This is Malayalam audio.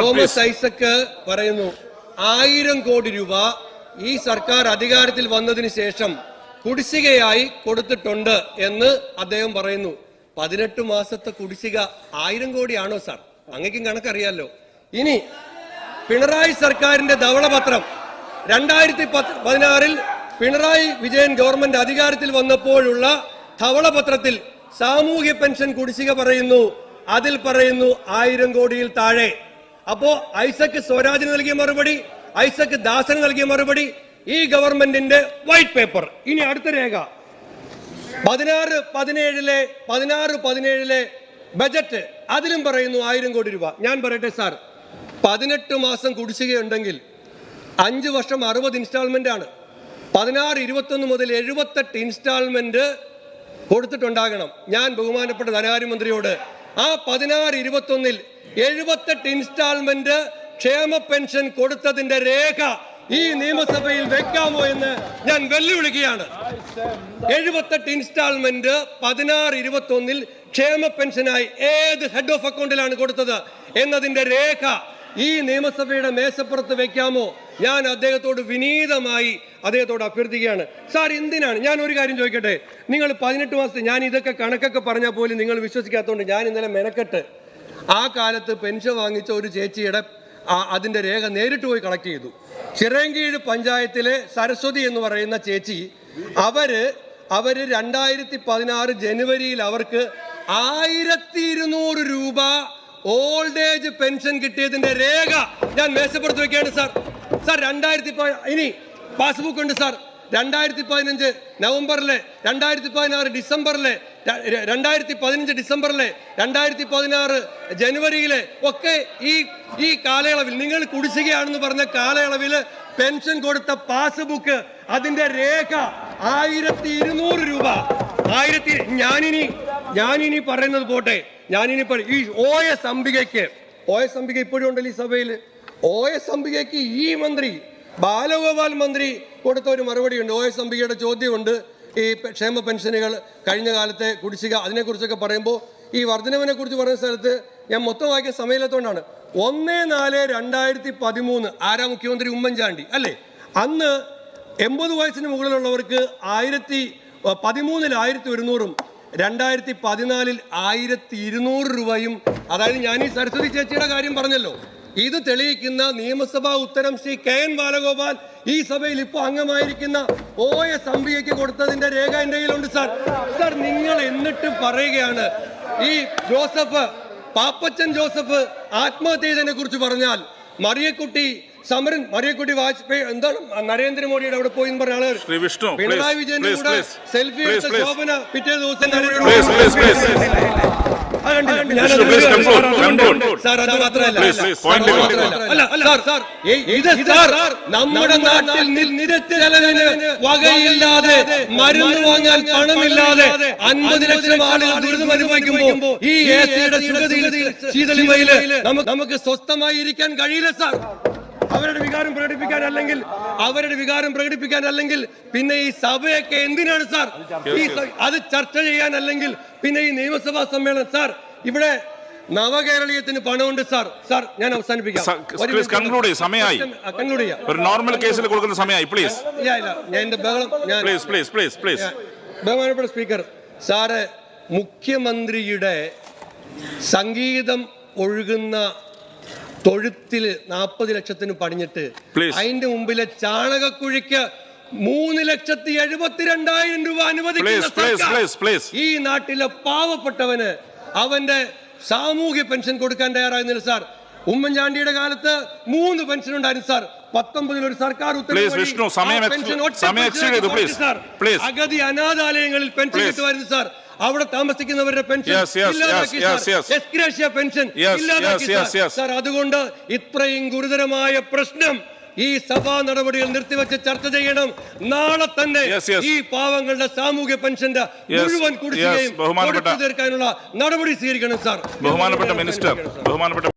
തോമസ് ഐസക്ക് പറയുന്നു ആയിരം കോടി രൂപ ഈ സർക്കാർ അധികാരത്തിൽ വന്നതിന് ശേഷം കുടിശ്ശികയായി കൊടുത്തിട്ടുണ്ട് എന്ന് അദ്ദേഹം പറയുന്നു. പതിനെട്ട് മാസത്തെ കുടിശ്ശിക ആയിരം കോടിയാണോ സാർ? അങ്ങേക്കും കണക്കറിയാലോ. ഇനി പിണറായി സർക്കാരിന്റെ ധവളപത്രം. രണ്ടായിരത്തി പതിനാറിൽ പിണറായി വിജയൻ ഗവൺമെന്റ് അധികാരത്തിൽ വന്നപ്പോഴുള്ള ധവളപത്രത്തിൽ സാമൂഹ്യ പെൻഷൻ കുടിശ്ശിക പറയുന്നു. അതിൽ പറയുന്നു ആയിരം കോടിയിൽ താഴെ. അപ്പോ ഐസക് സ്വരാജിന് നൽകിയ മറുപടി ഐസക് ദാസന് നൽകിയ മറുപടി ഈ ഗവൺമെന്റിന്റെ വൈറ്റ് പേപ്പർ. ഇനി അടുത്ത രേഖ. പതിനാറ് പതിനേഴിലെ പതിനാറ് പതിനേഴിലെ ബജറ്റ്. അതിലും പറയുന്നു ആയിരം കോടി രൂപ. ഞാൻ പറയട്ടെ സാർ പതിനെട്ട് മാസം കുടിശ്ശികയുണ്ടെങ്കിൽ അഞ്ച് വർഷം അറുപത് ഇൻസ്റ്റാൾമെന്റ് ആണ്. പതിനാറ് ഇരുപത്തൊന്ന് മുതൽ എഴുപത്തെട്ട് ഇൻസ്റ്റാൾമെന്റ് കൊടുത്തിട്ടുണ്ടാകണം. ഞാൻ ബഹുമാനപ്പെട്ട ധനകാര്യമന്ത്രിയോട് ആ പതിനാറ് ഇരുപത്തൊന്നിൽ എഴുപത്തെട്ട് ഇൻസ്റ്റാൾമെന്റ് ക്ഷേമ പെൻഷൻ കൊടുത്തതിന്റെ രേഖ ഈ നിയമസഭയിൽ വെക്കാമോ എന്ന് ഞാൻ വെല്ലുവിളിക്കുകയാണ്. എഴുപത്തെട്ട് ഇൻസ്റ്റാൾമെന്റ് പതിനാറ് ഇരുപത്തൊന്നിൽ ക്ഷേമ പെൻഷനായി ഏത് ഹെഡ് ഓഫ് അക്കൗണ്ടിലാണ് കൊടുത്തത് എന്നതിന്റെ രേഖ ഈ നിയമസഭയുടെ മേശപ്പുറത്ത് വെക്കാമോ? ഞാൻ അദ്ദേഹത്തോട് വിനീതമായി അദ്ദേഹത്തോട് അഭ്യർത്ഥിക്കുകയാണ്. സാർ എന്തിനാണ്? ഞാൻ ഒരു കാര്യം ചോദിക്കട്ടെ. നിങ്ങൾ പതിനെട്ട് മാസത്തെ ഞാൻ ഇതൊക്കെ കണക്കൊക്കെ പറഞ്ഞാൽ പോലും നിങ്ങൾ വിശ്വസിക്കാത്തതുകൊണ്ട് ഞാൻ ഇന്നലെ മെനക്കെട്ട് ആ കാലത്ത് പെൻഷൻ വാങ്ങിച്ച ഒരു ചേച്ചിയുടെ അതിന്റെ രേഖ നേരിട്ട് പോയി കളക്ട് ചെയ്തു. ചിറങ്കീഴ് പഞ്ചായത്തിലെ സരസ്വതി എന്ന് പറയുന്ന ചേച്ചി അവർ അവർ രണ്ടായിരത്തി പതിനാറ് ജനുവരിയിൽ അവർക്ക് ആയിരത്തി ഇരുന്നൂറ് രൂപ ഓൾഡ് ഏജ് പെൻഷൻ കിട്ടിയതിന്റെ രേഖ ഞാൻ മേശപ്പുറത്ത് വെക്കുകയാണ് സാർ. സാർ രണ്ടായിരത്തി ഇനി പാസ്ബുക്ക് ഉണ്ട് സാർ. രണ്ടായിരത്തി പതിനഞ്ച് നവംബറിലെ രണ്ടായിരത്തി പതിനാറ് ഡിസംബറിലെ രണ്ടായിരത്തി പതിനഞ്ച് ഡിസംബറിലെ രണ്ടായിരത്തി പതിനാറ് ജനുവരിയിലെ ഒക്കെ ഈ ഈ കാലയളവിൽ നിങ്ങൾ കുടിശ്ശികയാണെന്ന് പറഞ്ഞ കാലയളവിൽ പെൻഷൻ കൊടുത്ത പാസ്ബുക്ക് അതിന്റെ രേഖ ആയിരത്തി ഇരുന്നൂറ് രൂപ. ആയിരത്തി ഞാനിനി ഞാനിനി പറയുന്നത് പോട്ടെ. ഞാനിനി പറ- ഈ ഓ എസ് അംബികയ്ക്ക് ഓ എസ് അംബിക ഇപ്പോഴും ഉണ്ടല്ലോ ഈ സഭയിൽ ഓ എസ് അംബികയ്ക്ക് ഈ മന്ത്രി ബാലഗോപാൽ മന്ത്രി കൊടുത്ത ഒരു മറുപടിയുണ്ട്. ഒ എസ് അംബികയുടെ ചോദ്യമുണ്ട്. ഈ ക്ഷേമ പെൻഷനുകൾ കഴിഞ്ഞ കാലത്തെ കുടിശ്ശിക അതിനെക്കുറിച്ചൊക്കെ പറയുമ്പോൾ ഈ വർധനവിനെ കുറിച്ച് പറയുന്ന സ്ഥലത്ത് ഞാൻ മൊത്തം വായിക്കാൻ സമയമില്ലാത്തതുകൊണ്ടാണ് ഒന്ന് നാല് രണ്ടായിരത്തി പതിമൂന്ന് ആരാ മുഖ്യമന്ത്രി ഉമ്മൻചാണ്ടി അല്ലേ? അന്ന് എൺപത് വയസ്സിന് മുകളിലുള്ളവർക്ക് ആയിരത്തി പതിമൂന്നിൽ ആയിരത്തി ഒരുന്നൂറും രണ്ടായിരത്തി പതിനാലിൽ ആയിരത്തി ഇരുന്നൂറ് രൂപയും. അതായത് ഞാൻ ഈ സരസ്വതി ചേച്ചിയുടെ കാര്യം പറഞ്ഞല്ലോ. ഇത് തെളിയിക്കുന്ന നിയമസഭാ ഉത്തരം ശ്രീ കെ എൻ ബാലഗോപാൽ ഈ സഭയിൽ ഇപ്പോൾ അംഗമായിരിക്കുന്ന ഒ എസ് അംബികയ്ക്ക് കൊടുത്തതിന്റെ രേഖ എന്റെ കയ്യിലുണ്ട് സാർ. സാർ നിങ്ങൾ എന്നിട്ട് പറയുകയാണ്. ഈ ജോസഫ് പാപ്പച്ചൻ ജോസഫ് ആത്മഹത്യ ചെയ്തതിനെ കുറിച്ച് പറഞ്ഞാൽ മറിയക്കുട്ടി സമരൻ മറിയക്കുട്ടി വാജ്പേയി എന്താണ്? നരേന്ദ്രമോദിയുടെ അവിടെ പോയി പറഞ്ഞ ആളുകൾ പിണറായി വിജയന്റെ കൂടെ സെൽഫി എടുത്ത ശോഭന പിറ്റേ ദിവസം സാർ അത് മാത്രമല്ല. അല്ല അല്ല സാർ സാർ. ഇത് സാർ നമ്മുടെ നാട്ടിൽ നിരത്തി ചെലവിന് വകയില്ലാതെ മരുന്ന് വാങ്ങാൻ പണമില്ലാതെ അൻപത് ലക്ഷം ആളുകൾ ദുരിതം അനുഭവിക്കുമ്പോ ഈ എ സിയുടെ ശീതളിമയിൽ നമുക്ക് നമുക്ക് സ്വസ്ഥമായി ഇരിക്കാൻ കഴിയില്ല സാർ. അവരുടെ വികാരം പ്രകടിപ്പിക്കാൻ അല്ലെങ്കിൽ അവരുടെ വികാരം പ്രകടിപ്പിക്കാൻ അല്ലെങ്കിൽ പിന്നെ ഈ സഭയൊക്കെ എന്തിനാണ് സാർ? ഈ അത് ചർച്ച ചെയ്യാൻ അല്ലെങ്കിൽ പിന്നെ ഈ നിയമസഭാ സമ്മേളനം സാർ ഇവിടെ നവകേരളീയത്തിന് പണമുണ്ട് സാർ. സാർ ഞാൻ അവസാനിപ്പിക്കാം. സമയമായി. കൺക്ലൂഡ് ചെയ്യാം. ഒരു നോർമൽ കേസിൽ കൊടുക്കുന്ന സമയമായി പ്ലീസ് ഇല്ല ഇല്ല. ഞാൻ എന്റെ ബഹളം ഞാൻ പ്ലീസ് പ്ലീസ് പ്ലീസ് പ്ലീസ് ബഹുമാനപ്പെട്ട സ്പീക്കർ സാറ് മുഖ്യമന്ത്രിയുടെ സംഗീതം ഒഴുകുന്ന തൊഴുത്തിൽ നാൽപ്പത് ലക്ഷത്തിന് പണിഞ്ഞിട്ട്. അതിന്റെ മുമ്പിലെ ചാണകക്കുഴിക്ക് മൂന്ന് ലക്ഷത്തി എഴുപത്തിരണ്ടായിരം രൂപ അനുവദിക്കുന്ന. ഈ നാട്ടിലെ പാവപ്പെട്ടവന് അവന്റെ സാമൂഹ്യ പെൻഷൻ കൊടുക്കാൻ തയ്യാറായിരുന്നില്ല സാർ ഉമ്മൻചാണ്ടിയുടെ കാലത്ത് മൂന്ന് പെൻഷൻ ഉണ്ടായിരുന്നു സാർ പത്തൊമ്പതിൽ ഒരു സർക്കാർ ഉത്തരവ്. അഗതി അനാഥാലയങ്ങളിൽ പെൻഷൻ. കിട്ടുമായിരുന്നു സാർ അവിടെ താമസിക്കുന്നവരുടെ പെൻഷൻ ഇല്ലാതാക്കി. പെൻഷൻ ഇല്ലാതാക്കി സാർ. അതുകൊണ്ട് ഇത്രയും ഗുരുതരമായ പ്രശ്നം ഈ സഭാ നടപടികൾ നിർത്തിവെച്ച് ചർച്ച ചെയ്യണം നാളെ തന്നെ. ഈ പാവങ്ങളുടെ സാമൂഹ്യ പെൻഷന്റെ മുഴുവൻ കുടിശ്ശികയും തീർക്കാനുള്ള നടപടി സ്വീകരിക്കണം സാർ ബഹുമാനപ്പെട്ട മിനിസ്റ്റർ ബഹുമാനപ്പെട്ട